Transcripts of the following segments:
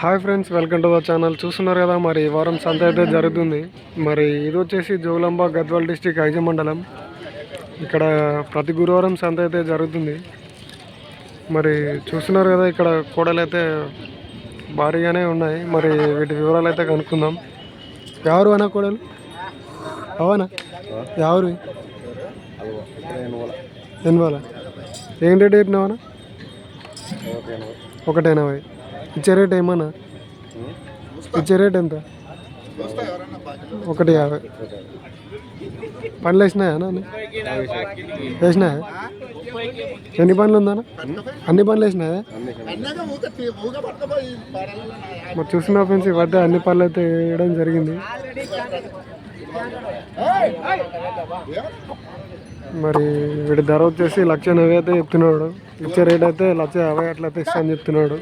Hi friends welcome to the channel చూస్తున్నారు కదా మరి ఈ వారం సంత అయితే జరుగుతుంది. మరి ఇది వచ్చేసి జోగులాంబ గద్వాల్ డిస్టిక్ ఐజ మండలం. ఇక్కడ ప్రతి గురువారం సంత అయితే జరుగుతుంది. మరి చూస్తున్నారు కదా ఇక్కడ కోడలు అయితే భారీగానే ఉన్నాయి. మరి వీటి వివరాలు అయితే కనుక్కుందాం. ఎవరు అన్న కోడలు? అవనా? ఎవరు? ఎనవాల ఏం రేట్ పెట్టినావనా ఒకటి ఎనభై. ఇచ్చే రేట్ ఏమన్నా ఇచ్చే రేట్ ఎంత ఒకటి యాభై. పనులు వేసినాయా నాన్న? వేసినాయా? ఎన్ని పనులు ఉందన్న అన్ని? పనులు వేసినాయా? మరి చూసిన ఫ్రెండ్స్ ఈ అన్ని పనులు అయితే వేయడం జరిగింది. మరి వీడి ధర వచ్చేసి లక్ష నవ్వి అయితే చెప్తున్నాడు. ఇచ్చే రేట్ అయితే లక్ష యాభై అట్లా అయితే ఇస్తా అని చెప్తున్నాడు.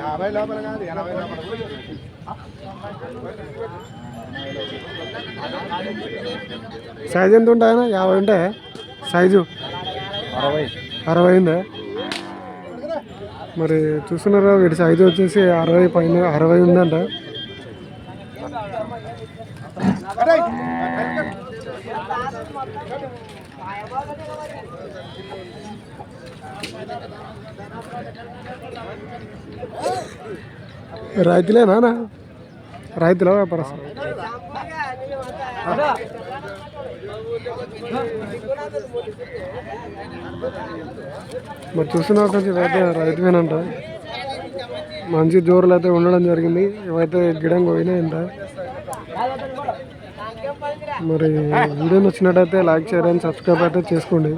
యాభై లోపల కాదు ఎనభై లోపల సైజ్ ఎంత ఉంటాయన్నా? యాభై ఉంటాయా సైజు అరవై. అరవై ఉందా మరి చూస్తున్నారా వీటి సైజు వచ్చేసి అరవై పైన అరవై ఉందంట. రైతులే నానా? రైతుల వ్యాపారస్తులు. మరి చూస్తున్నా కొంచెం రైతు రైతువేనంట మంచి జోరులు అయితే ఉండడం జరిగింది. ఇవైతే గిడం ఇంత. మరి వీడియో నచ్చినట్టయితే లైక్ షేర్ అండ్ సబ్స్క్రైబ్ అయితే చేసుకోండి.